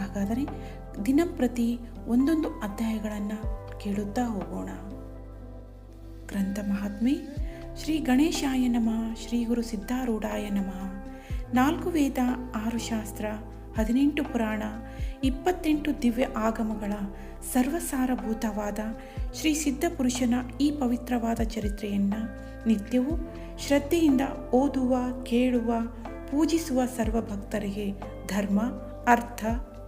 ಹಾಗಾದರೆ ದಿನಂಪ್ರತಿ ಒಂದೊಂದು ಅಧ್ಯಾಯಗಳನ್ನು ಕೇಳುತ್ತಾ ಹೋಗೋಣ. ಗ್ರಂಥ ಮಹಾತ್ಮೆ, ಶ್ರೀ ಗಣೇಶಾಯ ನಮಃ, ಶ್ರೀ ಗುರು ಸಿದ್ಧಾರೂಢಾಯ ನಮಃ. ನಾಲ್ಕು ವೇದ, ಆರು ಶಾಸ್ತ್ರ, ಹದಿನೆಂಟು ಪುರಾಣ, ಇಪ್ಪತ್ತೆಂಟು ದಿವ್ಯ ಆಗಮಗಳ ಸರ್ವಸಾರಭೂತವಾದ ಶ್ರೀ ಸಿದ್ಧಪುರುಷನ ಈ ಪವಿತ್ರವಾದ ಚರಿತ್ರೆಯನ್ನು ನಿತ್ಯವೂ ಶ್ರದ್ಧೆಯಿಂದ ಓದುವ, ಕೇಳುವ, ಪೂಜಿಸುವ ಸರ್ವ ಭಕ್ತರಿಗೆ ಧರ್ಮ, ಅರ್ಥ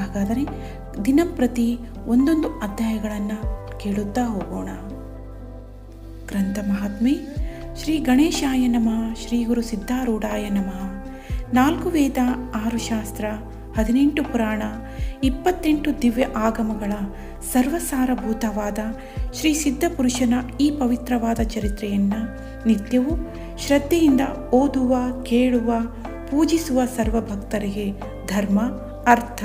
ಹಾಗಾದರೆ ದಿನಂಪ್ರತಿ ಒಂದೊಂದು ಅಧ್ಯಾಯಗಳನ್ನು ಕೇಳುತ್ತಾ ಹೋಗೋಣ. ಗ್ರಂಥ ಮಹಾತ್ಮೆ, ಶ್ರೀ ಗಣೇಶಾಯ ನಮಃ, ಶ್ರೀ ಗುರು ಸಿದ್ಧಾರೂಢಾಯ ನಮಃ. ನಾಲ್ಕು ವೇದ, ಆರು ಶಾಸ್ತ್ರ, ಹದಿನೆಂಟು ಪುರಾಣ, ಇಪ್ಪತ್ತೆಂಟು ದಿವ್ಯ ಆಗಮಗಳ ಸರ್ವಸಾರಭೂತವಾದ ಶ್ರೀ ಸಿದ್ಧಪುರುಷನ ಈ ಪವಿತ್ರವಾದ ಚರಿತ್ರೆಯನ್ನು ನಿತ್ಯವೂ ಶ್ರದ್ಧೆಯಿಂದ ಓದುವ, ಕೇಳುವ, ಪೂಜಿಸುವ ಸರ್ವಭಕ್ತರಿಗೆ ಧರ್ಮ, ಅರ್ಥ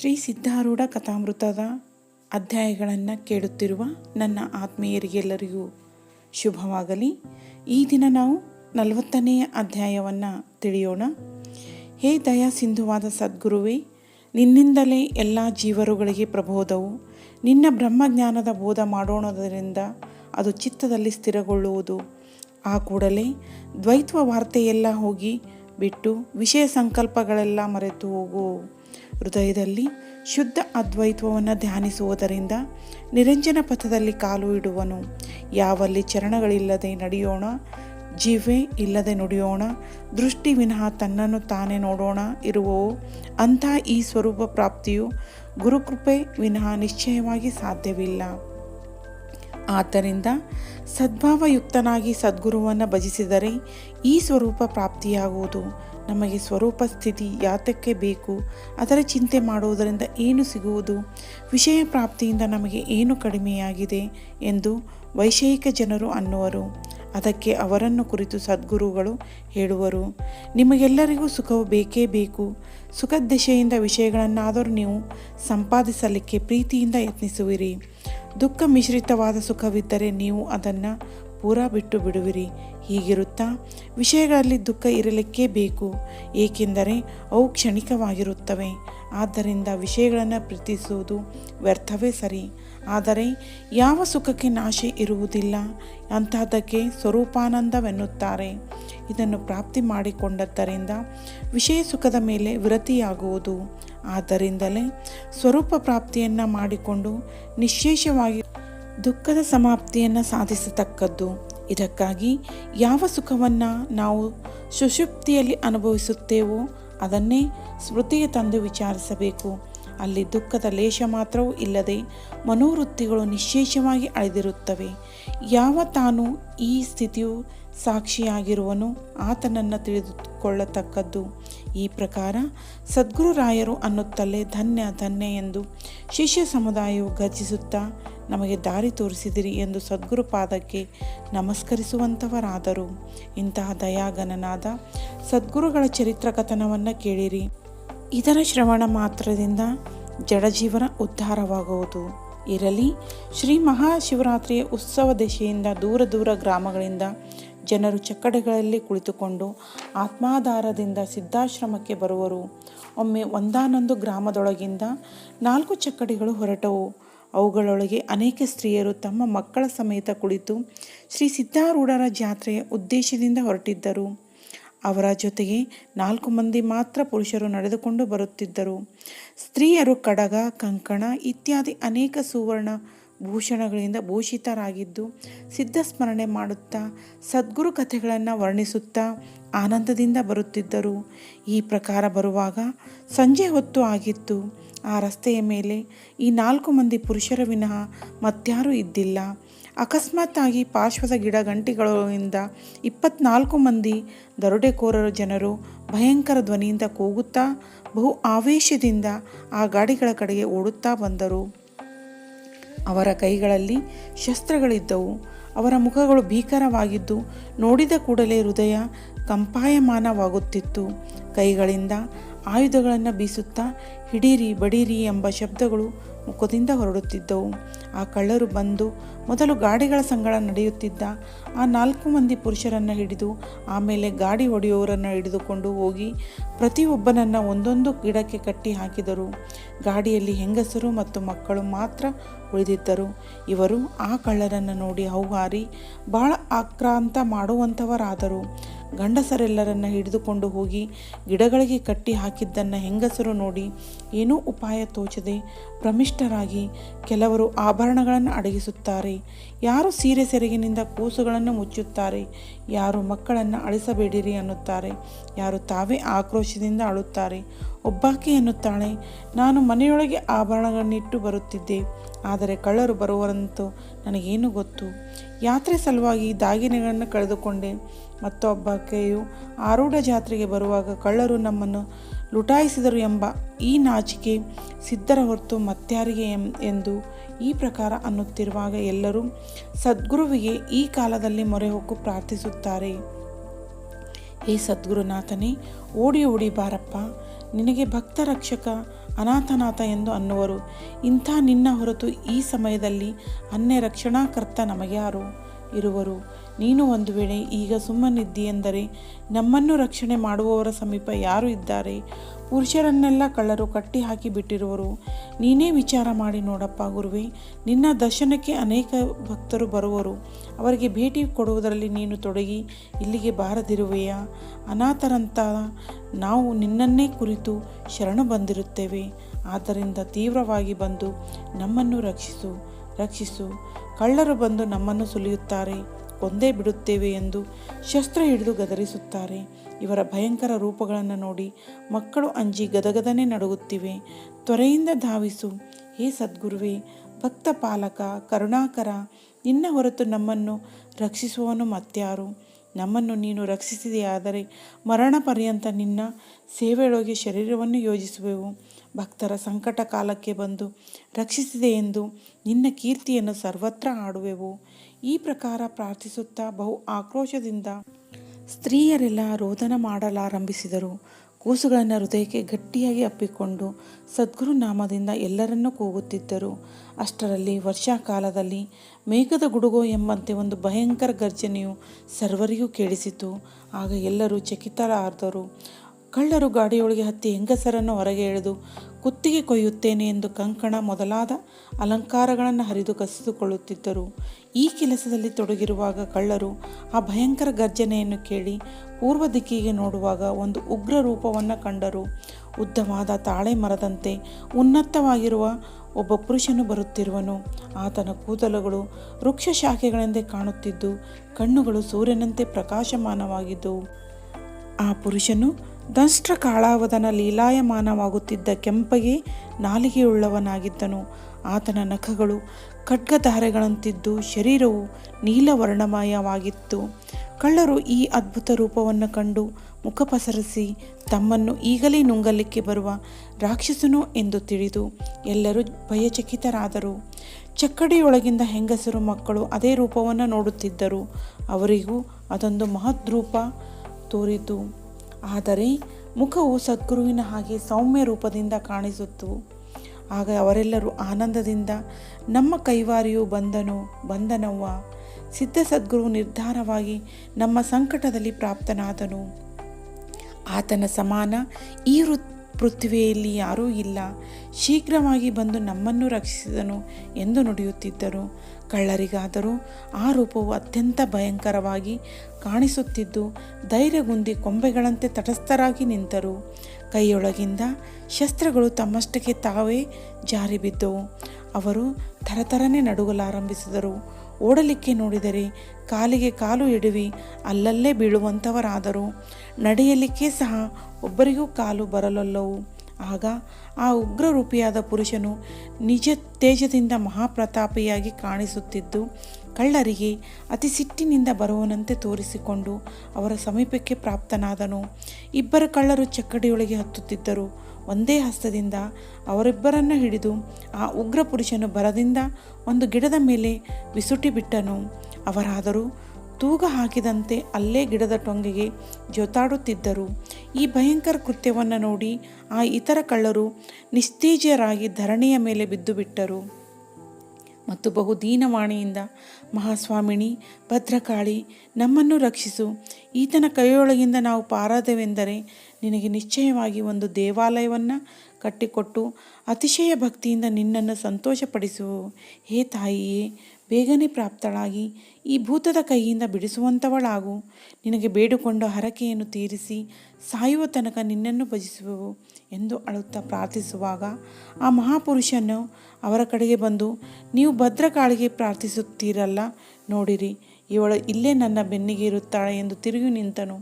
ಶ್ರೀ ಸಿದ್ಧಾರೂಢ ಕಥಾಮೃತದ ಅಧ್ಯಾಯಗಳನ್ನು ಕೇಳುತ್ತಿರುವ ನನ್ನ ಆತ್ಮೀಯರಿಗೆಲ್ಲರಿಗೂ ಶುಭವಾಗಲಿ. ಈ ದಿನ ನಾವು ನಲವತ್ತನೆಯ ಅಧ್ಯಾಯವನ್ನು ತಿಳಿಯೋಣ. ಹೇ ದಯಾ ಸಿಂಧುವಾದ ಸದ್ಗುರುವೇ, ನಿನ್ನಿಂದಲೇ ಎಲ್ಲ ಜೀವರುಗಳಿಗೆ ಪ್ರಬೋಧವು. ನಿನ್ನ ಬ್ರಹ್ಮಜ್ಞಾನದ ಬೋಧ ಮಾಡೋಣದರಿಂದ ಅದು ಚಿತ್ತದಲ್ಲಿ ಸ್ಥಿರಗೊಳ್ಳುವುದು. ಆ ಕೂಡಲೇ ದ್ವೈತ್ವ ವಾರ್ತೆಯೆಲ್ಲ ಹೋಗಿ ಬಿಟ್ಟು ವಿಷಯ ಸಂಕಲ್ಪಗಳೆಲ್ಲ ಮರೆತು ಹೋಗು. ಹೃದಯದಲ್ಲಿ ಶುದ್ಧ ಅದ್ವೈತವನ್ನು ಧ್ಯಾನಿಸುವುದರಿಂದ ನಿರಂಜನ ಪಥದಲ್ಲಿ ಕಾಲು ಇಡುವನು. ಯಾವಲ್ಲಿ ಚರಣಗಳಿಲ್ಲದೆ ನಡೆಯೋಣ, ಜೀವೆ ಇಲ್ಲದೆ ನುಡಿಯೋಣ, ದೃಷ್ಟಿ ವಿನಃ ತನ್ನನ್ನು ತಾನೇ ನೋಡೋಣ ಇರುವವು ಅಂಥ ಈ ಸ್ವರೂಪ ಪ್ರಾಪ್ತಿಯು ಗುರುಕೃಪೆ ವಿನಃ ನಿಶ್ಚಯವಾಗಿ ಸಾಧ್ಯವಿಲ್ಲ. ಆದ್ದರಿಂದ ಸದ್ಭಾವಯುಕ್ತನಾಗಿ ಸದ್ಗುರುವನ್ನು ಭಜಿಸಿದರೆ ಈ ಸ್ವರೂಪ ಪ್ರಾಪ್ತಿಯಾಗುವುದು. ನಮಗೆ ಸ್ವರೂಪ ಸ್ಥಿತಿ ಯಾತಕ್ಕೆ ಬೇಕು? ಅದರ ಚಿಂತೆ ಮಾಡುವುದರಿಂದ ಏನು ಸಿಗುವುದು? ವಿಷಯ ಪ್ರಾಪ್ತಿಯಿಂದ ನಮಗೆ ಏನು ಕಡಿಮೆಯಾಗಿದೆ? ಎಂದು ವೈಷಯಿಕ ಜನರು ಅನ್ನುವರು. ಅದಕ್ಕೆ ಅವರನ್ನು ಕುರಿತು ಸದ್ಗುರುಗಳು ಹೇಳುವರು. ನಿಮಗೆಲ್ಲರಿಗೂ ಸುಖವು ಬೇಕೇ ಬೇಕು. ಸುಖದಶೆಯಿಂದ ವಿಷಯಗಳನ್ನಾದರೂ ನೀವು ಸಂಪಾದಿಸಲಿಕ್ಕೆ ಪ್ರೀತಿಯಿಂದ ಯತ್ನಿಸುವಿರಿ. ದುಃಖ ಮಿಶ್ರಿತವಾದ ಸುಖವಿದ್ದರೆ ನೀವು ಅದನ್ನು ಪೂರಾ ಬಿಟ್ಟು ಬಿಡುವಿರಿ. ಹೀಗಿರುತ್ತಾ ವಿಷಯಗಳಲ್ಲಿ ದುಃಖ ಇರಲಿಕ್ಕೇ ಬೇಕು. ಏಕೆಂದರೆ ಅವು ಕ್ಷಣಿಕವಾಗಿರುತ್ತವೆ. ಆದ್ದರಿಂದ ವಿಷಯಗಳನ್ನು ಪ್ರೀತಿಸುವುದು ವ್ಯರ್ಥವೇ ಸರಿ. ಆದರೆ ಯಾವ ಸುಖಕ್ಕೆ ನಾಶೆ ಇರುವುದಿಲ್ಲ. ಅಂತಹದಕ್ಕೆ ಸ್ವರೂಪಾನಂದವೆನ್ನುತ್ತಾರೆ. ಇದನ್ನು ಪ್ರಾಪ್ತಿ ಮಾಡಿಕೊಂಡದ್ದರಿಂದ ವಿಷಯ ಸುಖದ ಮೇಲೆ ವಿರತಿಯಾಗುವುದು. ಆದ್ದರಿಂದಲೇ ಸ್ವರೂಪ ಪ್ರಾಪ್ತಿಯನ್ನು ಮಾಡಿಕೊಂಡು ನಿಶೇಷವಾಗಿ ದುಃಖದ ಸಮಾಪ್ತಿಯನ್ನು ಸಾಧಿಸತಕ್ಕದ್ದು. ಇದಕ್ಕಾಗಿ ಯಾವ ಸುಖವನ್ನು ನಾವು ಸುಷುಪ್ತಿಯಲ್ಲಿ ಅನುಭವಿಸುತ್ತೇವೋ ಅದನ್ನೇ ಸ್ಮೃತಿಗೆ ತಂದು ವಿಚಾರಿಸಬೇಕು. ಅಲ್ಲಿ ದುಃಖದ ಲೇಷ ಮಾತ್ರವೂ ಇಲ್ಲದೆ ಮನೋವೃತ್ತಿಗಳು ನಿಶೇಷವಾಗಿ ಅಳೆದಿರುತ್ತವೆ. ಯಾವ ತಾನು ಈ ಸ್ಥಿತಿಯು ಸಾಕ್ಷಿಯಾಗಿರುವನು ಆತನನ್ನು ತಿಳಿದುಕೊಳ್ಳತಕ್ಕದ್ದು. ಈ ಪ್ರಕಾರ ಸದ್ಗುರುರಾಯರು ಅನ್ನುತ್ತಲೇ ಧನ್ಯ ಧನ್ಯ ಎಂದು ಶಿಷ್ಯ ಸಮುದಾಯವು ಗರ್ಜಿಸುತ್ತಾ, ನಮಗೆ ದಾರಿ ತೋರಿಸಿದಿರಿ ಎಂದು ಸದ್ಗುರು ಪಾದಕ್ಕೆ ನಮಸ್ಕರಿಸುವಂಥವರಾದರು ಇಂತಹ ದಯಾಗನನಾದ ಸದ್ಗುರುಗಳ ಚರಿತ್ರ ಕಥನವನ್ನು ಕೇಳಿರಿ. ಇದರ ಶ್ರವಣ ಮಾತ್ರದಿಂದ ಜಡಜೀವನ ಉದ್ಧಾರವಾಗುವುದು. ಇರಲಿ, ಶ್ರೀ ಮಹಾಶಿವರಾತ್ರಿಯ ಉತ್ಸವ ದಿಶೆಯಿಂದ ದೂರ ದೂರ ಗ್ರಾಮಗಳಿಂದ ಜನರು ಚಕ್ಕಡೆಗಳಲ್ಲಿ ಕುಳಿತುಕೊಂಡು ಆತ್ಮಾಧಾರದಿಂದ ಸಿದ್ಧಾಶ್ರಮಕ್ಕೆ ಬರುವರು. ಒಮ್ಮೆ ಒಂದಾನೊಂದು ಗ್ರಾಮದೊಳಗಿಂದ ನಾಲ್ಕು ಚಕ್ಕಡಿಗಳು ಹೊರಟವು. ಅವುಗಳೊಳಗೆ ಅನೇಕ ಸ್ತ್ರೀಯರು ತಮ್ಮ ಮಕ್ಕಳ ಸಮೇತ ಕುಳಿತು ಶ್ರೀ ಸಿದ್ಧಾರೂಢರ ಜಾತ್ರೆಯ ಉದ್ದೇಶದಿಂದ ಹೊರಟಿದ್ದರು. ಅವರ ಜೊತೆಗೆ ನಾಲ್ಕು ಮಂದಿ ಮಾತ್ರ ಪುರುಷರು ನಡೆದುಕೊಂಡು ಬರುತ್ತಿದ್ದರು. ಸ್ತ್ರೀಯರು ಕಡಗ, ಕಂಕಣ ಇತ್ಯಾದಿ ಅನೇಕ ಸುವರ್ಣ ಭೂಷಣಗಳಿಂದ ಭೂಷಿತರಾಗಿದ್ದು ಸಿದ್ಧಸ್ಮರಣೆ ಮಾಡುತ್ತಾ ಸದ್ಗುರು ಕಥೆಗಳನ್ನು ವರ್ಣಿಸುತ್ತಾ ಆನಂದದಿಂದ ಬರುತ್ತಿದ್ದರು. ಈ ಪ್ರಕಾರ ಬರುವಾಗ ಸಂಜೆ ಹೊತ್ತು ಆಗಿತ್ತು. ಆ ರಸ್ತೆಯ ಮೇಲೆ ಈ ನಾಲ್ಕು ಮಂದಿ ಪುರುಷರ ವಿನಃ ಮತ್ಯಾರೂ ಇದ್ದಿಲ್ಲ. ಅಕಸ್ಮಾತ್ತಾಗಿ ಪಾರ್ಶ್ವದ ಗಿಡ ಗಂಟಿಗಳಿಂದ ಇಪ್ಪತ್ನಾಲ್ಕು ಮಂದಿ ದರೋಡೆಕೋರರ ಜನರು ಭಯಂಕರ ಧ್ವನಿಯಿಂದ ಕೂಗುತ್ತಾ ಬಹು ಆವೇಶದಿಂದ ಆ ಗಾಡಿಗಳ ಕಡೆಗೆ ಓಡುತ್ತಾ ಬಂದರು. ಅವರ ಕೈಗಳಲ್ಲಿ ಶಸ್ತ್ರಗಳಿದ್ದವು. ಅವರ ಮುಖಗಳು ಭೀಕರವಾಗಿದ್ದು ನೋಡಿದ ಕೂಡಲೇ ಹೃದಯ ಕಂಪಾಯಮಾನವಾಗುತ್ತಿತ್ತು. ಕೈಗಳಿಂದ ಆಯುಧಗಳನ್ನು ಬೀಸುತ್ತಾ ಹಿಡೀರಿ ಬಡೀರಿ ಎಂಬ ಶಬ್ದಗಳು ಮುಖದಿಂದ ಹೊರಡುತ್ತಿದ್ದವು. ಆ ಕಳ್ಳರು ಬಂದು ಮೊದಲು ಗಾಡಿಗಳ ಸಂಗಡ ನಡೆಯುತ್ತಿದ್ದ ಆ ನಾಲ್ಕು ಮಂದಿ ಪುರುಷರನ್ನು ಹಿಡಿದು, ಆಮೇಲೆ ಗಾಡಿ ಹೊಡೆಯುವವರನ್ನು ಹಿಡಿದುಕೊಂಡು ಹೋಗಿ ಪ್ರತಿಯೊಬ್ಬನನ್ನು ಒಂದೊಂದು ಗಿಡಕ್ಕೆ ಕಟ್ಟಿ ಹಾಕಿದರು. ಗಾಡಿಯಲ್ಲಿ ಹೆಂಗಸರು ಮತ್ತು ಮಕ್ಕಳು ಮಾತ್ರ ಉಳಿದಿದ್ದರು. ಇವರು ಆ ಕಳ್ಳರನ್ನು ನೋಡಿ ಹೌಹಾರಿ ಬಹಳ ಆಕ್ರಾಂತ ಮಾಡುವಂಥವರಾದರು. ಗಂಡಸರೆಲ್ಲರನ್ನ ಹಿಡಿದುಕೊಂಡು ಹೋಗಿ ಗಿಡಗಳಿಗೆ ಕಟ್ಟಿ ಹಾಕಿದ್ದನ್ನು ಹೆಂಗಸರು ನೋಡಿ ಏನೂ ಉಪಾಯ ತೋಚದೆ ಪ್ರಮಿಷ್ಠರಾಗಿ ಕೆಲವರು ಆಭರಣಗಳನ್ನು ಅಡಗಿಸುತ್ತಾರೆ. ಯಾರು ಸೀರೆ ಸೆರಗಿನಿಂದ ಕೂಸುಗಳನ್ನು ಮುಚ್ಚುತ್ತಾರೆ, ಯಾರು ಮಕ್ಕಳನ್ನು ಅಳಿಸಬೇಡಿರಿ ಅನ್ನುತ್ತಾರೆ, ಯಾರು ತಾವೇ ಆಕ್ರೋಶದಿಂದ ಅಳುತ್ತಾರೆ. ಒಬ್ಬಾಕೆ ಎನ್ನುತ್ತಾಳೆ, ನಾನು ಮನೆಯೊಳಗೆ ಆಭರಣಗಳನ್ನಿಟ್ಟು ಬರುತ್ತಿದ್ದೆ, ಆದರೆ ಕಳ್ಳರು ಬರುವರಂತೂ ನನಗೇನು ಗೊತ್ತು? ಯಾತ್ರೆ ಸಲುವಾಗಿ ದಾಗಿನೆಗಳನ್ನು ಕಳೆದುಕೊಂಡೆ. ಮತ್ತೊಬ್ಬಾಕೆಯು ಆರೂಢ ಜಾತ್ರೆಗೆ ಬರುವಾಗ ಕಳ್ಳರು ನಮ್ಮನ್ನು ಲುಟಾಯಿಸಿದರು ಎಂಬ ಈ ನಾಚಿಕೆ ಸಿದ್ಧರ ಹೊರತು ಮತ್ಯಾರಿಗೆ ಎಂದು ಈ ಪ್ರಕಾರ ಅನ್ನುತ್ತಿರುವಾಗ ಎಲ್ಲರೂ ಸದ್ಗುರುವಿಗೆ ಈ ಕಾಲದಲ್ಲಿ ಮೊರೆ ಹೊಕ್ಕು ಪ್ರಾರ್ಥಿಸುತ್ತಾರೆ. ಹೇ ಸದ್ಗುರುನಾಥನೇ, ಓಡಿ ಓಡಿ ಬಾರಪ್ಪ. ನಿನಗೆ ಭಕ್ತ ರಕ್ಷಕ ಅನಾಥನಾಥ ಎಂದು ಅನ್ನುವರು. ಇಂಥ ನಿನ್ನ ಹೊರತು ಈ ಸಮಯದಲ್ಲಿ ಅನ್ಯ ರಕ್ಷಣಾಕರ್ತ ನಮಗ್ಯಾರು? ಇರುವರು. ನೀನು ಒಂದು ವೇಳೆ ಈಗ ಸುಮ್ಮನಿದ್ದೀಯೆಂದರೆ ನಮ್ಮನ್ನು ರಕ್ಷಣೆ ಮಾಡುವವರ ಸಮೀಪ ಯಾರು ಇದ್ದಾರೆ? ಪುರುಷರನ್ನೆಲ್ಲ ಕಳ್ಳರು ಕಟ್ಟಿ ಹಾಕಿ ಬಿಟ್ಟಿರುವರು. ನೀನೇ ವಿಚಾರ ಮಾಡಿ ನೋಡಪ್ಪ ಗುರುವೆ, ನಿನ್ನ ದರ್ಶನಕ್ಕೆ ಅನೇಕ ಭಕ್ತರು ಬರುವರು. ಅವರಿಗೆ ಭೇಟಿ ಕೊಡುವುದರಲ್ಲಿ ನೀನು ತೊಡಗಿ ಇಲ್ಲಿಗೆ ಬಾರದಿರುವೆಯಾ? ಅನಾಥರಂತ ನಾವು ನಿನ್ನನ್ನೇ ಕುರಿತು ಶರಣು ಬಂದಿರುತ್ತೇವೆ. ಆದ್ದರಿಂದ ತೀವ್ರವಾಗಿ ಬಂದು ನಮ್ಮನ್ನು ರಕ್ಷಿಸು ರಕ್ಷಿಸು. ಕಳ್ಳರು ಬಂದು ನಮ್ಮನ್ನು ಸುಲಿಯುತ್ತಾರೆ. ಕೊಂದೇ ಬಿಡುತ್ತೇವೆ ಎಂದು ಶಸ್ತ್ರ ಹಿಡಿದು ಗದರಿಸುತ್ತಾರೆ. ಇವರ ಭಯಂಕರ ರೂಪಗಳನ್ನು ನೋಡಿ ಮಕ್ಕಳು ಅಂಜಿ ಗದಗದನೆ ನಡುಗುತ್ತಿವೆ. ತ್ವರೆಯಿಂದ ಧಾವಿಸು. ಹೇ ಸದ್ಗುರುವೇ, ಭಕ್ತ ಪಾಲಕ, ಕರುಣಾಕರ, ನಿನ್ನ ಹೊರತು ನಮ್ಮನ್ನು ರಕ್ಷಿಸುವವನು ಮತ್ಯಾರು ನಮ್ಮನ್ನು ನೀನು ರಕ್ಷಿಸಿದೆಯಾದರೆ ಮರಣ ಪರ್ಯಂತ ನಿನ್ನ ಸೇವೆಯೊಳಗೆ ಶರೀರವನ್ನು ಯೋಜಿಸುವೆವು. ಭಕ್ತರ ಸಂಕಟ ಕಾಲಕ್ಕೆ ಬಂದು ರಕ್ಷಿಸಿದೆ ಎಂದು ನಿನ್ನ ಕೀರ್ತಿಯನ್ನು ಸರ್ವತ್ರ ಆಡುವೆವು ಈ ಪ್ರಕಾರ ಪ್ರಾರ್ಥಿಸುತ್ತಾ ಬಹು ಆಕ್ರೋಶದಿಂದ ಸ್ತ್ರೀಯರೆಲ್ಲ ರೋದನ ಮಾಡಲಾರಂಭಿಸಿದರು. ಕೂಸುಗಳನ್ನು ಹೃದಯಕ್ಕೆ ಗಟ್ಟಿಯಾಗಿ ಅಪ್ಪಿಕೊಂಡು ಸದ್ಗುರು ನಾಮದಿಂದ ಎಲ್ಲರನ್ನೂ ಕೂಗುತ್ತಿದ್ದರು. ಅಷ್ಟರಲ್ಲಿ ವರ್ಷಾಕಾಲದಲ್ಲಿ ಮೇಘದ ಗುಡುಗು ಎಂಬಂತೆ ಒಂದು ಭಯಂಕರ ಗರ್ಜನೆಯು ಸರ್ವರಿಗೂ ಕೇಳಿಸಿತು. ಆಗ ಎಲ್ಲರೂ ಚಕಿತರಾದರು. ಕಳ್ಳರು ಗಾಡಿಯೊಳಗೆ ಹತ್ತಿ ಹೆಂಗಸರನ್ನು ಹೊರಗೆ ಎಳೆದು ಕುತ್ತಿಗೆ ಕೊಯ್ಯುತ್ತೇನೆ ಎಂದು ಕಂಕಣ ಮೊದಲಾದ ಅಲಂಕಾರಗಳನ್ನು ಹರಿದು ಕಸಿದುಕೊಳ್ಳುತ್ತಿದ್ದರು. ಈ ಕೆಲಸದಲ್ಲಿ ತೊಡಗಿರುವಾಗ ಕಳ್ಳರು ಆ ಭಯಂಕರ ಗರ್ಜನೆಯನ್ನು ಕೇಳಿ ಪೂರ್ವ ದಿಕ್ಕಿಗೆ ನೋಡುವಾಗ ಒಂದು ಉಗ್ರ ರೂಪವನ್ನು ಕಂಡರು. ಉದ್ದವಾದ ತಾಳೆ ಮರದಂತೆ ಉನ್ನತವಾಗಿರುವ ಒಬ್ಬ ಪುರುಷನು ಬರುತ್ತಿರುವನು. ಆತನ ಕೂದಲುಗಳು ವೃಕ್ಷ ಶಾಖೆಗಳೆಂದೇ ಕಾಣುತ್ತಿದ್ದು, ಕಣ್ಣುಗಳು ಸೂರ್ಯನಂತೆ ಪ್ರಕಾಶಮಾನವಾಗಿದ್ದವು. ಆ ಪುರುಷನು ದಂಷ್ಟ್ರ ಕಾಳಾವಧನ ಲೀಲಾಯಮಾನವಾಗುತ್ತಿದ್ದ ಕೆಂಪಗೆ ನಾಲಿಗೆಯುಳ್ಳವನಾಗಿದ್ದನು. ಆತನ ನಖಗಳು ಖಡ್ಗಧಾರೆಗಳಂತಿದ್ದು ಶರೀರವು ನೀಲವರ್ಣಮಯವಾಗಿತ್ತು. ಕಳ್ಳರು ಈ ಅದ್ಭುತ ರೂಪವನ್ನು ಕಂಡು ಮುಖ ಪಸರಿಸಿ ತಮ್ಮನ್ನು ಈಗಲೇ ನುಂಗಲಿಕ್ಕೆ ಬರುವ ರಾಕ್ಷಸನು ಎಂದು ತಿಳಿದು ಎಲ್ಲರೂ ಭಯಚಕಿತರಾದರು. ಚಕ್ಕಡಿಯೊಳಗಿಂದ ಹೆಂಗಸರು ಮಕ್ಕಳು ಅದೇ ರೂಪವನ್ನು ನೋಡುತ್ತಿದ್ದರು. ಅವರಿಗೂ ಅದೊಂದು ಮಹದ್ರೂಪ ತೋರಿತು. ಆದರೆ ಮುಖವು ಸದ್ಗುರುವಿನ ಹಾಗೆ ಸೌಮ್ಯ ರೂಪದಿಂದ ಕಾಣಿಸುತ್ತು. ಆಗ ಅವರೆಲ್ಲರೂ ಆನಂದದಿಂದ, ನಮ್ಮ ಕೈವಾರಿಯು ಬಂದನು, ಬಂದನವ್ವ. ಸಿದ್ಧ ಸದ್ಗುರು ನಿರ್ಧಾರವಾಗಿ ನಮ್ಮ ಸಂಕಟದಲ್ಲಿ ಪ್ರಾಪ್ತನಾದನು. ಆತನ ಸಮಾನ ಈ ಪೃಥ್ವಿಯಲ್ಲಿ ಯಾರೂ ಇಲ್ಲ. ಶೀಘ್ರವಾಗಿ ಬಂದು ನಮ್ಮನ್ನು ರಕ್ಷಿಸಿದನು ಎಂದು ನುಡಿಯುತ್ತಿದ್ದರು. ಕಳ್ಳರಿಗಾದರೂ ಆ ರೂಪವು ಅತ್ಯಂತ ಭಯಂಕರವಾಗಿ ಕಾಣಿಸುತ್ತಿದ್ದು ಧೈರ್ಯಗುಂದಿ ಕೊಂಬೆಗಳಂತೆ ತಟಸ್ಥರಾಗಿ ನಿಂತರು. ಕೈಯೊಳಗಿಂದ ಶಸ್ತ್ರಗಳು ತಮ್ಮಷ್ಟಕ್ಕೆ ತಾವೇ ಜಾರಿ ಬಿದ್ದವು. ಅವರು ಥರಥರನೆ ನಡುಗಲಾರಂಭಿಸಿದರು. ಓಡಲಿಕ್ಕೆ ನೋಡಿದರೆ ಕಾಲಿಗೆ ಕಾಲು ಇಡುವಿ, ಅಲ್ಲಲ್ಲೇ ಬೀಳುವಂಥವರಾದರು. ನಡೆಯಲಿಕ್ಕೆ ಸಹ ಒಬ್ಬರಿಗೂ ಕಾಲು ಬರಲೊಲ್ಲವು. ಆಗ ಆ ಉಗ್ರರೂಪಿಯಾದ ಪುರುಷನು ನಿಜ ತೇಜದಿಂದ ಮಹಾಪ್ರತಾಪಿಯಾಗಿ ಕಾಣಿಸುತ್ತಿದ್ದು ಕಳ್ಳರಿಗೆ ಅತಿ ಸಿಟ್ಟಿನಿಂದ ಬರುವನಂತೆ ತೋರಿಸಿಕೊಂಡು ಅವರ ಸಮೀಪಕ್ಕೆ ಪ್ರಾಪ್ತನಾದನು. ಇಬ್ಬರು ಕಳ್ಳರು ಚಕ್ಕಡಿಯೊಳಗೆ ಹತ್ತುತ್ತಿದ್ದರು. ಒಂದೇ ಹಸ್ತದಿಂದ ಅವರಿಬ್ಬರನ್ನು ಹಿಡಿದು ಆ ಉಗ್ರ ಪುರುಷನು ಬರದಿಂದ ಒಂದು ಗಿಡದ ಮೇಲೆ ಬಿಸುಟಿ ಬಿಟ್ಟನು. ಅವರಾದರೂ ತೂಗ ಹಾಕಿದಂತೆ ಅಲ್ಲೇ ಗಿಡದ ಟೊಂಗೆಗೆ ಜೊತಾಡುತ್ತಿದ್ದರು. ಈ ಭಯಂಕರ ಕೃತ್ಯವನ್ನು ನೋಡಿ ಆ ಇತರ ಕಳ್ಳರು ನಿಸ್ತೇಜರಾಗಿ ಧರಣಿಯ ಮೇಲೆ ಬಿದ್ದು ಬಿಟ್ಟರು. ಮತ್ತು ಬಹು ದೀನವಾಣಿಯಿಂದ ಮಹಾಸ್ವಾಮಿಣಿ, ಭದ್ರಕಾಳಿ, ನಮ್ಮನ್ನು ರಕ್ಷಿಸು. ಈತನ ಕೈಯೊಳಗಿಂದ ನಾವು ಪಾರಾದೆವೆಂದರೆ ನಿನಗೆ ನಿಶ್ಚಯವಾಗಿ ಒಂದು ದೇವಾಲಯವನ್ನು ಕಟ್ಟಿಕೊಟ್ಟು ಅತಿಶಯ ಭಕ್ತಿಯಿಂದ ನಿನ್ನನ್ನು ಸಂತೋಷಪಡಿಸುವು ಹೇ ತಾಯಿಯೇ ಬೇಗನೆ ಪ್ರಾಪ್ತಳಾಗಿ ಈ ಭೂತದ ಕೈಯಿಂದ ಬಿಡಿಸುವಂಥವಳಾಗು ನಿನಗೆ ಬೇಡಿಕೊಂಡ ಹರಕೆಯನ್ನು ತೀರಿಸಿ ಸಾಯುವ ತನಕ ನಿನ್ನನ್ನು ಭಜಿಸುವೆವು ಎಂದು ಅಳುತ್ತಾ ಪ್ರಾರ್ಥಿಸುವಾಗ ಆ ಮಹಾಪುರುಷನು ಅವರ ಕಡೆಗೆ ಬಂದು, ನೀವು ಭದ್ರಕಾಳಿಗೆ ಪ್ರಾರ್ಥಿಸುತ್ತೀರಲ್ಲ, ನೋಡಿರಿ, ಇವಳು ಇಲ್ಲೇ ನನ್ನ ಬೆನ್ನಿಗೆ ಇರುತ್ತಾಳೆ ಎಂದು ತಿರುಗಿ ನಿಂತನು.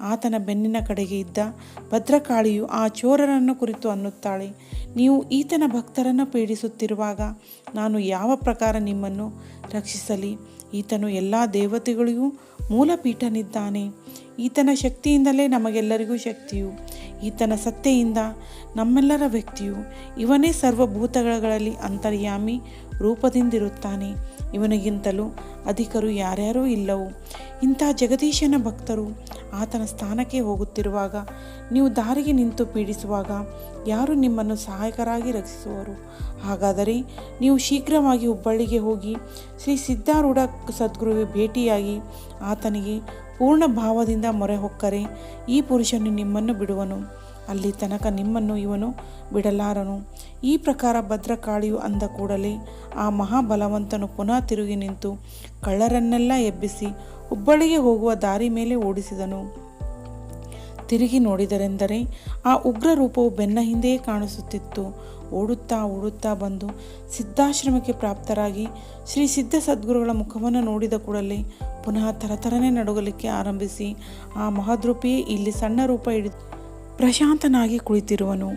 ಆತನ ಬೆನ್ನಿನ ಕಡೆಗೆ ಇದ್ದ ಭದ್ರಕಾಳಿಯು ಆ ಚೋರರನ್ನು ಕುರಿತು ಅನ್ನುತ್ತಾಳೆ. ನೀವು ಈತನ ಭಕ್ತರನ್ನು ಪೀಡಿಸುತ್ತಿರುವಾಗ ನಾನು ಯಾವ ಪ್ರಕಾರ ನಿಮ್ಮನ್ನು ರಕ್ಷಿಸಲಿ? ಈತನು ಎಲ್ಲ ದೇವತೆಗಳಿಗೂ ಮೂಲಪೀಠನಿದ್ದಾನೆ. ಈತನ ಶಕ್ತಿಯಿಂದಲೇ ನಮಗೆಲ್ಲರಿಗೂ ಶಕ್ತಿಯು. ಈತನ ಸತ್ತೆಯಿಂದ ನಮ್ಮೆಲ್ಲರ ವ್ಯಕ್ತಿಯು. ಇವನೇ ಸರ್ವಭೂತಗಳಲ್ಲಿ ಅಂತರ್ಯಾಮಿ ರೂಪದಿಂದಿರುತ್ತಾನೆ. ಇವನಿಗಿಂತಲೂ ಅಧಿಕರು ಯಾರ್ಯಾರೂ ಇಲ್ಲವು. ಇಂಥ ಜಗದೀಶನ ಭಕ್ತರು ಆತನ ಸ್ಥಾನಕ್ಕೆ ಹೋಗುತ್ತಿರುವಾಗ, ನೀವು ದಾರಿಗೆ ನಿಂತು ಪೀಡಿಸುವಾಗ ಯಾರು ನಿಮ್ಮನ್ನು ಸಹಾಯಕರಾಗಿ ರಕ್ಷಿಸುವರು? ಹಾಗಾದರೆ ನೀವು ಶೀಘ್ರವಾಗಿ ಹುಬ್ಬಳ್ಳಿಗೆ ಹೋಗಿ ಶ್ರೀ ಸಿದ್ಧಾರೂಢ ಸದ್ಗುರುವಿಗೆ ಭೇಟಿಯಾಗಿ ಆತನಿಗೆ ಪೂರ್ಣ ಭಾವದಿಂದ ಮೊರೆ ಹೊಕ್ಕರೆ ಈ ಪುರುಷನು ನಿಮ್ಮನ್ನು ಬಿಡುವನು. ಅಲ್ಲಿ ತನಕ ನಿಮ್ಮನ್ನು ಇವನು ಬಿಡಲಾರನು. ಈ ಪ್ರಕಾರ ಭದ್ರಕಾಳಿಯು ಅಂದ ಕೂಡಲೇ, ಆ ಮಹಾಬಲವಂತನು ಪುನಃ ತಿರುಗಿ ನಿಂತು ಕಳ್ಳರನ್ನೆಲ್ಲ ಎಬ್ಬಿಸಿ ಹುಬ್ಬಳ್ಳಿಗೆ ಹೋಗುವ ದಾರಿ ಮೇಲೆ ಓಡಿಸಿದನು. ತಿರುಗಿ ನೋಡಿದರೆಂದರೆ, ಆ ಉಗ್ರ ರೂಪವು ಬೆನ್ನ ಹಿಂದೆಯೇ ಕಾಣಿಸುತ್ತಿತ್ತು. ಓಡುತ್ತಾ ಓಡುತ್ತಾ ಬಂದು ಸಿದ್ಧಾಶ್ರಮಕ್ಕೆ ಪ್ರಾಪ್ತರಾಗಿ ಶ್ರೀ ಸಿದ್ಧ ಸದ್ಗುರುಗಳ ಮುಖವನ್ನು ನೋಡಿದ ಕೂಡಲೇ ಪುನಃ ತರತರನೆ ನಡುಗಲಿಕ್ಕೆ ಆರಂಭಿಸಿ, ಆ ಮಹದ್ರೂಪಿಯೇ ಇಲ್ಲಿ ಸಣ್ಣ ರೂಪ ಹಿಡಿದು ಪ್ರಶಾಂತನಾಗಿ ಕುಳಿತಿರುವನು.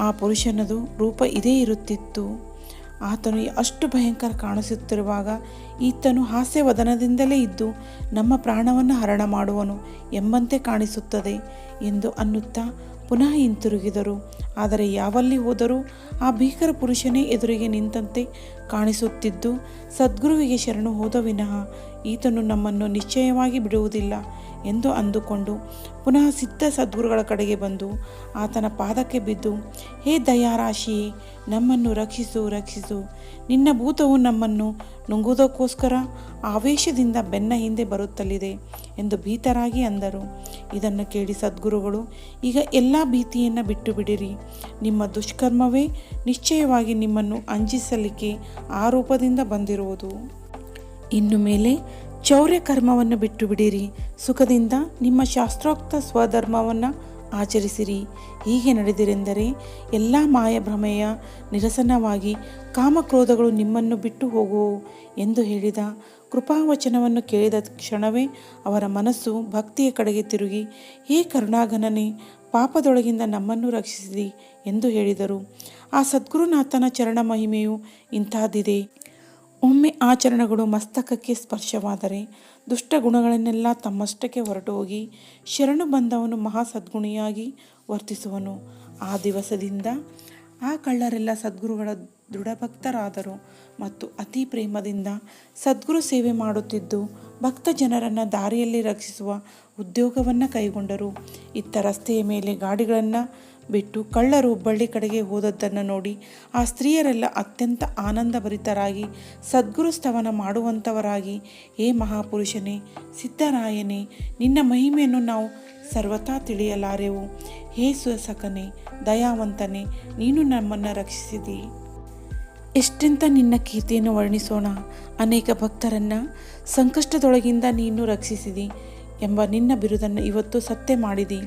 ಆ ಪುರುಷನದು ರೂಪ ಇದೇ ಇರುತ್ತಿತ್ತು. ಆತನು ಅಷ್ಟು ಭಯಂಕರ ಕಾಣಿಸುತ್ತಿರುವಾಗ ಈತನು ಹಾಸ್ಯವದನದಿಂದಲೇ ಇದ್ದು, ನಮ್ಮ ಪ್ರಾಣವನ್ನು ಹರಣ ಮಾಡುವನು ಎಂಬಂತೆ ಕಾಣಿಸುತ್ತದೆ ಎಂದು ಅನ್ನುತ್ತಾ ಪುನಃ ಹಿಂತಿರುಗಿದರು. ಆದರೆ ಯಾವಲ್ಲಿ ಹೋದರೂ ಆ ಭೀಕರ ಪುರುಷನೇ ಎದುರಿಗೆ ನಿಂತಂತೆ ಕಾಣಿಸುತ್ತಿದ್ದು, ಸದ್ಗುರುವಿಗೆ ಶರಣು ಹೋದ ವಿನಃ ಈತನು ನಮ್ಮನ್ನು ನಿಶ್ಚಯವಾಗಿ ಬಿಡುವುದಿಲ್ಲ. ಎಂದು ಅಂದುಕೊಂಡು ಪುನಃ ಸಿದ್ಧ ಸದ್ಗುರುಗಳ ಕಡೆಗೆ ಬಂದು ಆತನ ಪಾದಕ್ಕೆ ಬಿದ್ದು, ಹೇ ದಯಾರಾಶಿಯೇ ನಮ್ಮನ್ನು ರಕ್ಷಿಸು ರಕ್ಷಿಸು. ನಿನ್ನ ಭೂತವು ನಮ್ಮನ್ನು ನುಂಗುವುದಕ್ಕೋಸ್ಕರ ಆವೇಶದಿಂದ ಬೆನ್ನ ಹಿಂದೆ ಬರುತ್ತಲಿದೆ ಎಂದು ಭೀತರಾಗಿ ಅಂದರು. ಇದನ್ನು ಕೇಳಿ ಸದ್ಗುರುಗಳು, ಈಗ ಎಲ್ಲ ಭೀತಿಯನ್ನು ಬಿಟ್ಟು ಬಿಡಿರಿ ನಿಮ್ಮ ದುಷ್ಕರ್ಮವೇ ನಿಶ್ಚಯವಾಗಿ ನಿಮ್ಮನ್ನು ಅಂಜಿಸಲಿಕ್ಕೆ ಆ ರೂಪದಿಂದ ಬಂದಿರುವುದು. ಇನ್ನು ಮೇಲೆ ಚೌರ್ಯ ಕರ್ಮವನ್ನು ಬಿಟ್ಟು ಬಿಡಿರಿ ಸುಖದಿಂದ ನಿಮ್ಮ ಶಾಸ್ತ್ರೋಕ್ತ ಸ್ವಧರ್ಮವನ್ನು ಆಚರಿಸಿರಿ. ಹೀಗೆ ನಡೆದಿರೆಂದರೆ ಎಲ್ಲ ಮಾಯಭ್ರಮೆಯ ನಿರಸನವಾಗಿ ಕಾಮಕ್ರೋಧಗಳು ನಿಮ್ಮನ್ನು ಬಿಟ್ಟು ಹೋಗುವು ಎಂದು ಹೇಳಿದ ಕೃಪಾವಚನವನ್ನು ಕೇಳಿದ ಕ್ಷಣವೇ ಅವರ ಮನಸ್ಸು ಭಕ್ತಿಯ ಕಡೆಗೆ ತಿರುಗಿ, ಹೇ ಕರುಣಾಘನನೇ, ಪಾಪದೊಳಗಿಂದ ನಮ್ಮನ್ನು ರಕ್ಷಿಸಿರಿ ಎಂದು ಹೇಳಿದರು. ಆ ಸದ್ಗುರುನಾಥನ ಚರಣ ಮಹಿಮೆಯು ಇಂತಹದ್ದಿದೆ ಒಮ್ಮೆ ಆಚರಣೆಗಳು ಮಸ್ತಕಕ್ಕೆ ಸ್ಪರ್ಶವಾದರೆ ದುಷ್ಟ ಗುಣಗಳನ್ನೆಲ್ಲ ತಮ್ಮಷ್ಟಕ್ಕೆ ಹೊರಟು ಹೋಗಿ ಶರಣು ಬಂದವನು ಮಹಾ ಸದ್ಗುಣಿಯಾಗಿ ವರ್ತಿಸುವನು. ಆ ದಿವಸದಿಂದ ಆ ಕಳ್ಳರೆಲ್ಲ ಸದ್ಗುರುಗಳ ದೃಢಭಕ್ತರಾದರು ಮತ್ತು ಅತಿ ಪ್ರೇಮದಿಂದ ಸದ್ಗುರು ಸೇವೆ ಮಾಡುತ್ತಿದ್ದು ಭಕ್ತ ಜನರನ್ನು ದಾರಿಯಲ್ಲಿ ರಕ್ಷಿಸುವ ಉದ್ಯೋಗವನ್ನು ಕೈಗೊಂಡರು. ಇತ್ತ ರಸ್ತೆಯ ಮೇಲೆ ಗಾಡಿಗಳನ್ನು ಬಿಟ್ಟು ಕಳ್ಳರು ಹುಬ್ಬಳ್ಳಿ ಕಡೆಗೆ ಹೋದದ್ದನ್ನು ನೋಡಿ ಆ ಸ್ತ್ರೀಯರೆಲ್ಲ ಅತ್ಯಂತ ಆನಂದಭರಿತರಾಗಿ ಸದ್ಗುರು ಸ್ತವನ ಮಾಡುವಂಥವರಾಗಿ ಹೇ ಮಹಾಪುರುಷನೇ, ಸಿದ್ಧರಾಯನೇ, ನಿನ್ನ ಮಹಿಮೆಯನ್ನು ನಾವು ಸರ್ವತಾ ತಿಳಿಯಲಾರೆವು. ಹೇ ಸುಸಕನೇ, ದಯಾವಂತನೇ, ನೀನು ನಮ್ಮನ್ನು ರಕ್ಷಿಸಿದಿ. ಎಷ್ಟೆಂತ ನಿನ್ನ ಕೀರ್ತಿಯನ್ನು ವರ್ಣಿಸೋಣ, ಅನೇಕ ಭಕ್ತರನ್ನು ಸಂಕಷ್ಟದೊಳಗಿಂದ ನೀನು ರಕ್ಷಿಸಿದಿ ಎಂಬ ನಿನ್ನ ಬಿರುದನ್ನು ಇವತ್ತು ಸತ್ಯ ಮಾಡಿದಿ.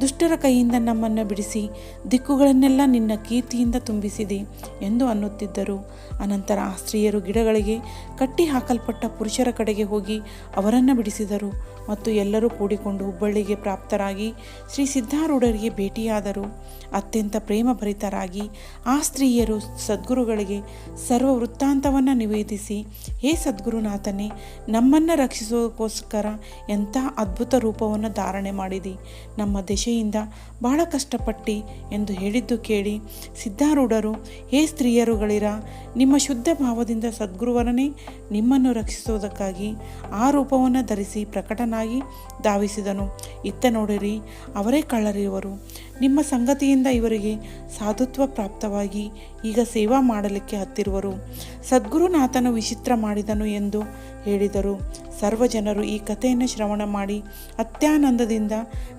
ದುಷ್ಟರ ಕೈಯಿಂದ ನಮ್ಮನ್ನು ಬಿಡಿಸಿ ದಿಕ್ಕುಗಳನ್ನೆಲ್ಲ ನಿನ್ನ ಕೀರ್ತಿಯಿಂದ ತುಂಬಿಸಿದೆ ಎಂದು ಅನ್ನುತ್ತಿದ್ದರು. ಅನಂತರ ಆ ಸ್ತ್ರೀಯರು ಗಿಡಗಳಿಗೆ ಕಟ್ಟಿ ಹಾಕಲ್ಪಟ್ಟ ಪುರುಷರ ಕಡೆಗೆ ಹೋಗಿ ಅವರನ್ನು ಬಿಡಿಸಿದರು ಮತ್ತು ಎಲ್ಲರೂ ಕೂಡಿಕೊಂಡು ಹುಬ್ಬಳ್ಳಿಗೆ ಪ್ರಾಪ್ತರಾಗಿ ಶ್ರೀ ಸಿದ್ಧಾರೂಢರಿಗೆ ಭೇಟಿಯಾದರು. ಅತ್ಯಂತ ಪ್ರೇಮಭರಿತರಾಗಿ ಆ ಸ್ತ್ರೀಯರು ಸದ್ಗುರುಗಳಿಗೆ ಸರ್ವ ವೃತ್ತಾಂತವನ್ನು ನಿವೇದಿಸಿ, ಹೇ ಸದ್ಗುರುನಾಥನೇ, ನಮ್ಮನ್ನು ರಕ್ಷಿಸೋದಕ್ಕೋಸ್ಕರ ಎಂಥ ಅದ್ಭುತ ರೂಪವನ್ನು ಧಾರಣೆ ಮಾಡಿದಿ. ನಮ್ಮ ದೆಸೆಯಿಂದ ಬಹಳ ಕಷ್ಟಪಟ್ಟಿ ಎಂದು ಹೇಳಿದ್ದು ಕೇಳಿ ಸಿದ್ಧಾರೂಢರು, ಹೇ ಸ್ತ್ರೀಯರುಗಳಿರ, ನಿಮ್ಮ ಶುದ್ಧ ಭಾವದಿಂದ ಸದ್ಗುರುವರನೇ ನಿಮ್ಮನ್ನು ರಕ್ಷಿಸುವುದಕ್ಕಾಗಿ ಆ ರೂಪವನ್ನು ಧರಿಸಿ ಪ್ರಕಟನಾಗಿ ಧಾವಿಸಿದನು. ಇತ್ತ ನೋಡಿರಿ, ಅವರೇ ಕಳ್ಳರಿವರು ನಿಮ್ಮ ಸಂಗತಿಯಿಂದ ಇವರಿಗೆ ಸಾಧುತ್ವ ಪ್ರಾಪ್ತವಾಗಿ ಈಗ ಸೇವಾ ಮಾಡಲಿಕ್ಕೆ ಹತ್ತಿರುವರು. ಸದ್ಗುರುನಾಥನು ವಿಚಿತ್ರ ಮಾಡಿದನು ಎಂದು ಹೇಳಿದರು. ಸರ್ವ ಜನರು ಈ ಕಥೆಯನ್ನು ಶ್ರವಣ ಮಾಡಿ ಅತ್ಯಾನಂದದಿಂದ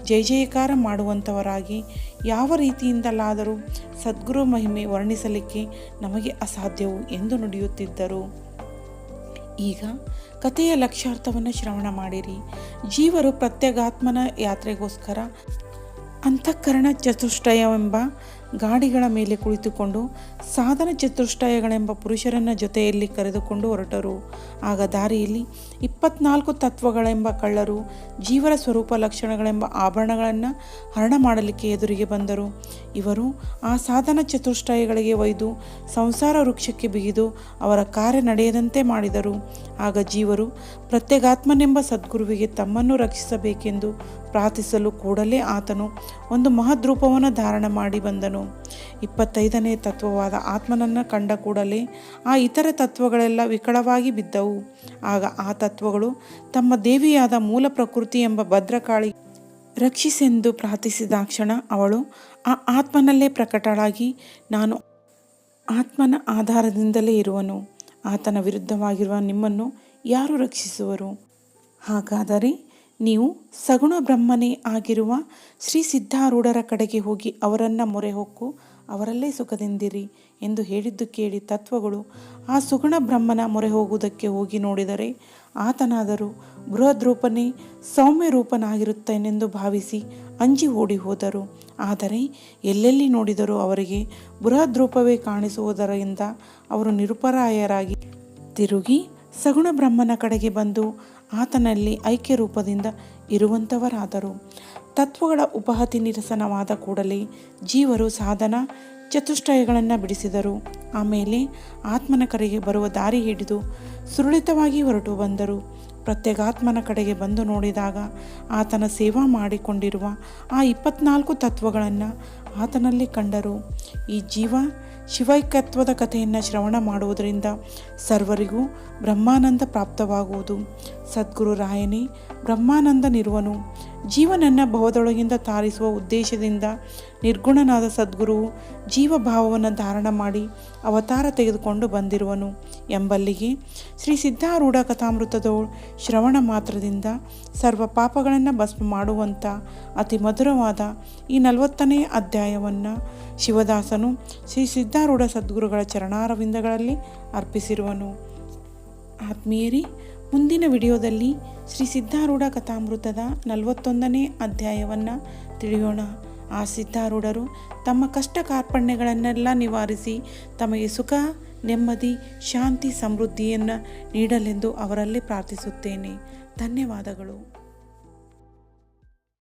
ಜಯ ಜಯಕಾರ ಮಾಡುವಂಥವರಾಗಿ ಯಾವ ರೀತಿಯಿಂದಲಾದರೂ ಸದ್ಗುರು ಮಹಿಮೆ ವರ್ಣಿಸಲಿಕ್ಕೆ ನಮಗೆ ಅಸಾಧ್ಯವು ಎಂದು ನುಡಿಯುತ್ತಿದ್ದರು. ಈಗ ಕಥೆಯ ಲಕ್ಷ್ಯಾರ್ಥವನ್ನು ಶ್ರವಣ ಮಾಡಿರಿ. ಜೀವರು ಪ್ರತ್ಯಗಾತ್ಮನ ಯಾತ್ರೆಗೋಸ್ಕರ ಅಂತಃಕರಣ ಚತುಷ್ಟಯವೆಂಬ ಗಾಡಿಗಳ ಮೇಲೆ ಕುಳಿತುಕೊಂಡು ಸಾಧನ ಚತುಷ್ಟಯಗಳೆಂಬ ಪುರುಷರನ್ನ ಜೊತೆಯಲ್ಲಿ ಕರೆದುಕೊಂಡು ಹೊರಟರು. ಆಗ ದಾರಿಯಲ್ಲಿ ಇಪ್ಪತ್ನಾಲ್ಕು ತತ್ವಗಳೆಂಬ ಕಳ್ಳರು, ಜೀವರ ಸ್ವರೂಪ ಲಕ್ಷಣಗಳೆಂಬ ಆಭರಣಗಳನ್ನು ಹರಣ ಮಾಡಲಿಕ್ಕೆ ಎದುರಿಗೆ ಬಂದರು. ಇವರು ಆ ಸಾಧನ ಚತುಷ್ಟಯಗಳಿಗೆ ಒಯ್ದು ಸಂಸಾರ ವೃಕ್ಷಕ್ಕೆ ಬಿಗಿದು ಅವರ ಕಾರ್ಯ ನಡೆಯದಂತೆ ಮಾಡಿದರು. ಆಗ ಜೀವರು, ಪ್ರತ್ಯಗಾತ್ಮನೆಂಬ ಸದ್ಗುರುವಿಗೆ ತಮ್ಮನ್ನು ರಕ್ಷಿಸಬೇಕೆಂದು ಪ್ರಾರ್ಥಿಸಲು ಕೂಡಲೇ ಆತನು ಒಂದು ಮಹದ್ರೂಪವನ್ನು ಧಾರಣ ಮಾಡಿ ಬಂದನು. ಇಪ್ಪತ್ತೈದನೇ ತತ್ವವಾದ ಆತ್ಮನನ್ನು ಕಂಡ ಕೂಡಲೇ ಆ ಇತರ ತತ್ವಗಳೆಲ್ಲ ವಿಕಳವಾಗಿ ಬಿದ್ದವು. ಆಗ ಆ ತತ್ವಗಳು ತಮ್ಮ ದೇವಿಯಾದ ಮೂಲ ಪ್ರಕೃತಿ ಎಂಬ ಭದ್ರಕಾಳಿ ರಕ್ಷಿಸೆಂದು ಪ್ರಾರ್ಥಿಸಿದಾಕ್ಷಣ ಅವಳು ಆ ಆತ್ಮನಲ್ಲೇ ಪ್ರಕಟಳಾಗಿ, ನಾನು ಆತ್ಮನ ಆಧಾರದಿಂದಲೇ ಇರುವನು. ಆತನ ವಿರುದ್ಧವಾಗಿರುವ ನಿಮ್ಮನ್ನು ಯಾರು ರಕ್ಷಿಸುವರು? ಹಾಗಾದರೆ ನೀವು ಸಗುಣ ಬ್ರಹ್ಮನೇ ಆಗಿರುವ ಶ್ರೀ ಸಿದ್ಧಾರೂಢರ ಕಡೆಗೆ ಹೋಗಿ ಅವರನ್ನು ಮೊರೆ ಹೊಕ್ಕು ಅವರಲ್ಲೇ ಸುಖದಿಂದಿರಿ ಎಂದು ಹೇಳಿದ್ದು ಕೇಳಿ ತತ್ವಗಳು ಆ ಸುಗುಣ ಬ್ರಹ್ಮನ ಮೊರೆ ಹೋಗುವುದಕ್ಕೆ ಹೋಗಿ ನೋಡಿದರೆ ಆತನಾದರೂ ಬೃಹದ್ರೂಪನೇ ಸೌಮ್ಯ ರೂಪನಾಗಿರುತ್ತೇನೆಂದು ಭಾವಿಸಿ ಅಂಜಿ ಓಡಿ ಹೋದರು. ಆದರೆ ಎಲ್ಲೆಲ್ಲಿ ನೋಡಿದರೂ ಅವರಿಗೆ ಬೃಹದ್ರೂಪವೇ ಕಾಣಿಸುವುದರಿಂದ ಅವರು ನಿರುಪರಾಯರಾಗಿ ತಿರುಗಿ ಸಗುಣ ಬ್ರಹ್ಮನ ಕಡೆಗೆ ಬಂದು ಆತನಲ್ಲಿ ಐಕ್ಯ ರೂಪದಿಂದ ಇರುವಂಥವರಾದರು. ತತ್ವಗಳ ಉಪಹತಿ ನಿರಸನವಾದ ಕೂಡಲೇ ಜೀವರು ಸಾಧನ ಚತುಷ್ಟಯಗಳನ್ನು ಬಿಡಿಸಿದರು. ಆಮೇಲೆ ಆತ್ಮನ ಕರೆಗೆ ಬರುವ ದಾರಿ ಹಿಡಿದು ಸುರಳಿತವಾಗಿ ಹೊರಟು ಬಂದರು. ಪ್ರತ್ಯೇಗಾತ್ಮನ ಕಡೆಗೆ ಬಂದು ನೋಡಿದಾಗ ಆತನ ಸೇವಾ ಮಾಡಿಕೊಂಡಿರುವ ಆ ಇಪ್ಪತ್ನಾಲ್ಕು ತತ್ವಗಳನ್ನು ಆತನಲ್ಲಿ ಕಂಡರು. ಈ ಜೀವ ಶಿವೈಕ್ಯತ್ವದ ಕಥೆಯನ್ನು ಶ್ರವಣ ಮಾಡುವುದರಿಂದ ಸರ್ವರಿಗೂ ಬ್ರಹ್ಮಾನಂದ ಪ್ರಾಪ್ತವಾಗುವುದು. ಸದ್ಗುರು ರಾಯನಿ, ಬ್ರಹ್ಮಾನಂದ ನಿರುವನು, ಜೀವನನ್ನು ಭವದೊಳಗಿಂದ ತಾರಿಸುವ ಉದ್ದೇಶದಿಂದ ನಿರ್ಗುಣನಾದ ಸದ್ಗುರುವು ಜೀವಭಾವವನ್ನು ಧಾರಣ ಮಾಡಿ ಅವತಾರ ತೆಗೆದುಕೊಂಡು ಬಂದಿರುವನು. ಎಂಬಲ್ಲಿಗೆ ಶ್ರೀ ಸಿದ್ಧಾರೂಢ ಕಥಾಮೃತದವಳು ಶ್ರವಣ ಮಾತ್ರದಿಂದ ಸರ್ವ ಪಾಪಗಳನ್ನು ಭಸ್ಮ ಮಾಡುವಂಥ ಅತಿ ಮಧುರವಾದ ಈ ನಲವತ್ತನೇ ಅಧ್ಯಾಯವನ್ನು ಶಿವದಾಸನು ಶ್ರೀ ಸಿದ್ಧಾರೂಢ ಸದ್ಗುರುಗಳ ಚರಣಾರವಿಂದಗಳಲ್ಲಿ ಅರ್ಪಿಸಿರುವನು. ಆತ್ಮೀಯರಿ, ಮುಂದಿನ ವಿಡಿಯೋದಲ್ಲಿ ಶ್ರೀ ಸಿದ್ಧಾರೂಢ ಕಥಾಮೃತದ ನಲವತ್ತೊಂದನೇ ಅಧ್ಯಾಯವನ್ನು ತಿಳಿಯೋಣ. ಆ ಸಿದ್ಧಾರೂಢರು ತಮ್ಮ ಕಷ್ಟ ಕಾರ್ಪಣ್ಯಗಳನ್ನೆಲ್ಲ ನಿವಾರಿಸಿ ತಮಗೆ ಸುಖ, ನೆಮ್ಮದಿ, ಶಾಂತಿ, ಸಮೃದ್ಧಿಯನ್ನು ನೀಡಲೆಂದು ಅವರಲ್ಲಿ ಪ್ರಾರ್ಥಿಸುತ್ತೇನೆ. ಧನ್ಯವಾದಗಳು.